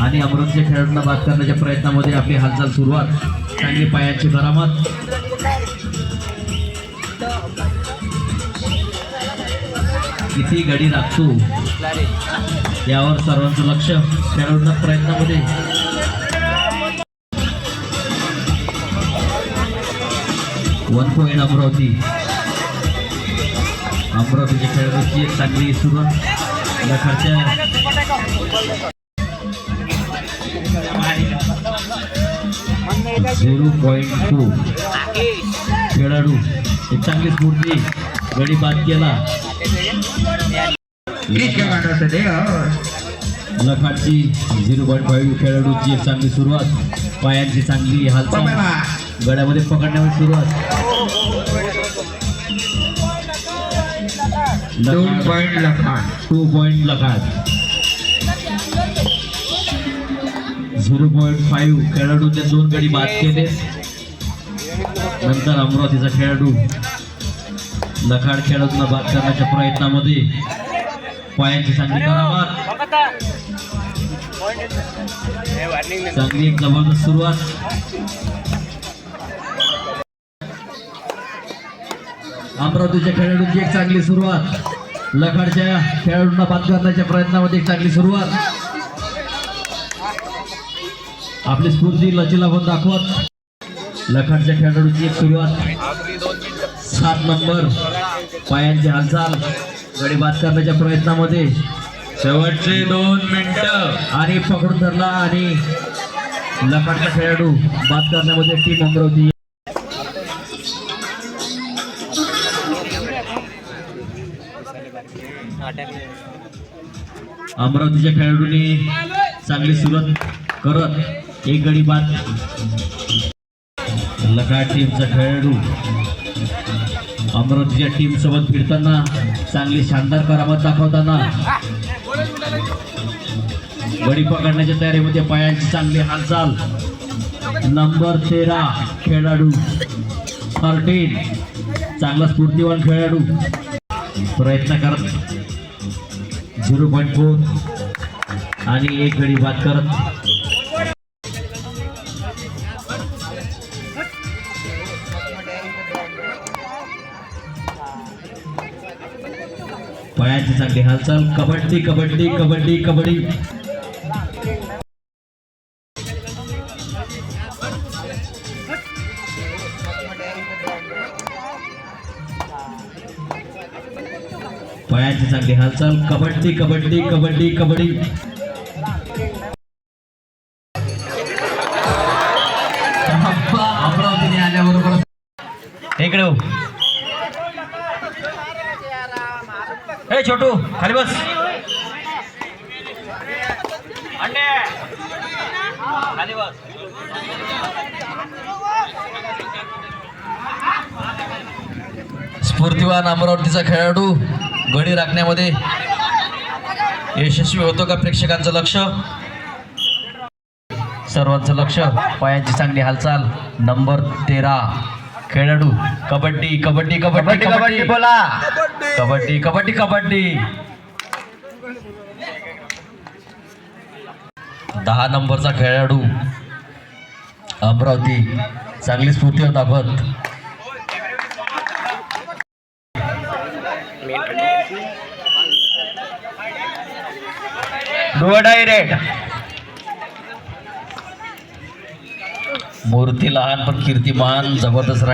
आणि अमृतच्या खेळाडूंना बाद करण्याच्या प्रयत्नामध्ये आपली हालचाल सुरुवात. चांगली पायाची करामत किती गडी राखतो यावर सर्वांचं लक्ष खेळाडूंना प्रयत्नामध्ये. वन पॉईंट अमरावती अमरावतीच्या खेळाडूची एक चांगली सुरुवात. लखाच्या झिरो पॉईंट टू खेळाडू एक चांगली स्फूर्ती गडी बाद केला. लखाटची झिरो पॉईंट फाईव्ह खेळाडूची एक चांगली सुरुवात. पायांची चांगली हालचाल. गड्यामध्ये पकडण्यावर सुरुवात दोन point two point Lakhat zero point five खेळाडूने दोन गडी बाद केले. नंतर अमरावतीचा खेळाडू. लखाड खेळाडूंना बाद करण्याच्या प्रयत्नामध्ये. पायांची चांगली करामात चांगली एक जबरदस्त सुरुवात. अमरावतीच्या खेळाडूंची एक चांगली सुरुवात. लखाडच्या खेळाडूंना बाद करण्याच्या प्रयत्नामध्ये एक चांगली सुरुवात. आपली स्फूर्ती लचीला पण दाखवत. लखाडच्या खेळाडूची एक सुरुवात. सात नंबर. पायांची हालचाल. गडी बाद करण्याच्या प्रयत्नामध्ये. शेवटचे दोन मिनिटं. आणि पकडून धरला आणि लखाटचा खेळाडू बाद करण्यामध्ये टीम अमरावती अमरावतीच्या खेळाडूंनी चांगली सुरुवात करत एक गडी बाद लखाट टीमचा खेळाडू अमरावतीच्या टीम सोबत फिरताना चांगली शानदार करामत दाखवताना गडी पकडण्याच्या तयारीमध्ये पायांची चांगली हालचाल. नंबर तेरा खेळाडू थर्टीन चांगला स्फूर्तिवान खेळाडू. प्रयत्न करत झिरो पॉईंट फोर. आणि एक गडी बाद करत. पायाची चांगली हालचाल. कबड्डी कबड्डी कबड्डी कबड्डी. पायाची चांगली हालचाल कबड्डी कबड्डी कबड्डी कबड्डी. अमरावतीने आल्याबरोबर. इकडे हे छोटू खाली बस. खाली बस. स्फूर्तिवान अमरावतीचा खेळाडू. गडी राखण्यामध्ये यशस्वी होतो का प्रेक्षकांचं लक्ष? सर्वांचं लक्ष पायांची चांगली हालचाल. नंबर तेरा खेळाडू. कबड्डी कबड्डी कबड्डी कबड्डी बोला. कबड्डी कबड्डी कबड्डी. दहा नंबरचा खेळाडू. अमरावती. चांगली स्फूर्ती दाखवत मूर्ती लहान पण कीर्तिमान जबरदस्त